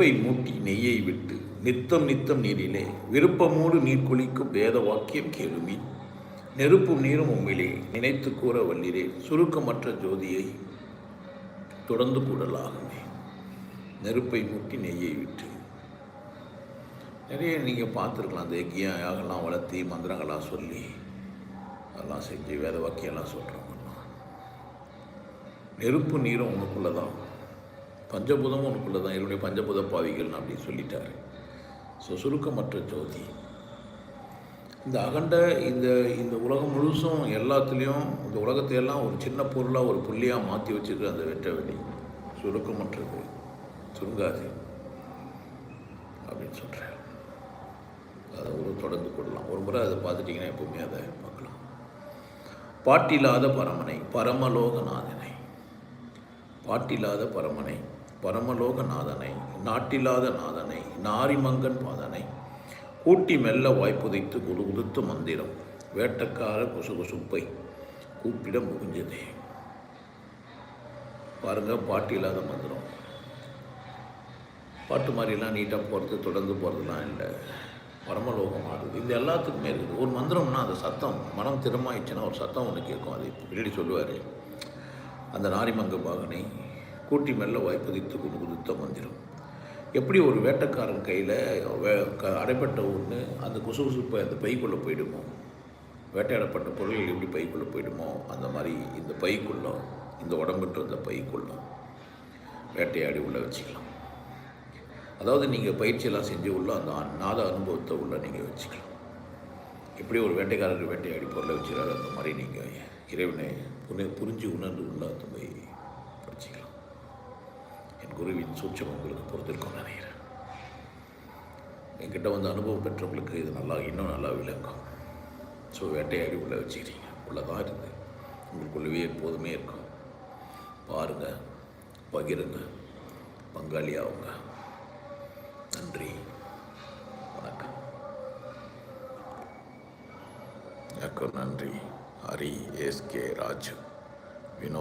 நெருப்பை மூட்டி நெய்யை விட்டு நித்தம் நித்தம் நீரிலே விருப்பமோடு நீர் குளிக்கும் வேத வாக்கியம் கேளுமி. நெருப்பும் நீரும் உம்மிலே நினைத்து கூற வல்லிலே சுருக்கமற்ற ஜோதியை தொடர்ந்து கூடலாகுமே. நெருப்பை மூட்டி நெய்யை விட்டு. நிறைய நீங்கள் பார்த்துருக்கலாம் அந்த யக்கியம் யாகெல்லாம் வளர்த்தி மந்திரங்களாக சொல்லி அதெல்லாம் செஞ்சு வேத வாக்கியெல்லாம் சொல்கிறவங்கலாம் நெருப்பு நீரும் உனக்குள்ளே தான் பஞ்சபூதமும் உனக்குள்ளே தான் என்னுடைய பஞ்சபூத பாவிகள்னு அப்படின்னு சொல்லிட்டார். ஸோ சுருக்கமற்ற ஜோதி. இந்த அகண்ட இந்த இந்த உலகம் முழுசும் எல்லாத்துலேயும் இந்த உலகத்தையெல்லாம் ஒரு சின்ன பொருளாக ஒரு புள்ளியாக மாற்றி வச்சுருக்கு அந்த வெற்ற வெளி சுருக்கமற்றது. சுருங்காது. அப்படின்னு சொல்கிறேன் அதை ஒரு தொடர்ந்து கொள்ளலாம். ஒரு முறை அதை பார்த்துட்டிங்கன்னா எப்போவுமே அதை பார்க்கலாம். பாட்டில்லாத பரமனை பரமலோகநாதனை. பாட்டில்லாத பரமனை பரமலோக நாதனை நாட்டில்லாத நாதனை நாரிமங்கன் பாதனை கூட்டி மெல்ல வாய்ப்புதைத்து குது குதுத்து மந்திரம் வேட்டக்கார குசுகுசுப்பை கூப்பிட முடிஞ்சதே பாருங்க பாட்டு இல்லாத மந்திரம். பாட்டு மாதிரிலாம் நீட்டாக போகிறது தொடர்ந்து போகிறதுலாம் இல்லை. பரமலோகம் ஆடுது இது எல்லாத்துக்குமே இருக்குது. ஒரு மந்திரம்னா அந்த சத்தம். மனம் திறமாயிடுச்சுன்னா ஒரு சத்தம் ஒன்று கேட்கும். அது பின்னாடி சொல்லுவார். அந்த நாரிமங்க பாகனை கூட்டி மேலே வாய்ப்பதித்து கொண்டு குதித்தம் மந்திரம். எப்படி ஒரு வேட்டைக்காரன் கையில் வே க அடைப்பட்ட ஒன்று அந்த குசுகுசுப்பை அந்த பைக்குள்ளே போயிடுமோ? வேட்டையாடப்பட்ட பொருள்கள் எப்படி பைக்குள்ளே போயிடுமோ? அந்த மாதிரி இந்த பைக்குள்ளே இந்த உடம்புட்டு அந்த பைக்குள்ளே வேட்டையாடி உள்ளே வச்சுக்கலாம். அதாவது நீங்கள் பயிற்சியெல்லாம் செஞ்சு உள்ள அந்த நாத அனுபவத்தை உள்ளே நீங்கள் வச்சுக்கலாம். எப்படி ஒரு வேட்டைக்காரர் வேட்டையாடி பொருளை வச்சுக்கிறாரு அந்த மாதிரி நீங்கள் இறைவனை புரி புரிஞ்சு உணர்ந்து உள்ள அந்த மாதிரி குருவின் சூட்சம் உங்களுக்கு பொறுத்திருக்கும் நினைக்கிறேன். என்கிட்ட வந்து அனுபவம் பெற்றவங்களுக்கு இது நல்லா இன்னும் நல்லா விளங்கும். ஸோ வேட்டையாடி உள்ளே வச்சுக்கிறீங்க உள்ளே தான் இருக்குது உங்களுக்குள்ளவே எப்போதுமே இருக்கும். பாருங்கள் பகிருங்க பங்காளியாகுங்க நன்றி வணக்கம். எனக்கு நன்றி. Hari S K Raju Vinod.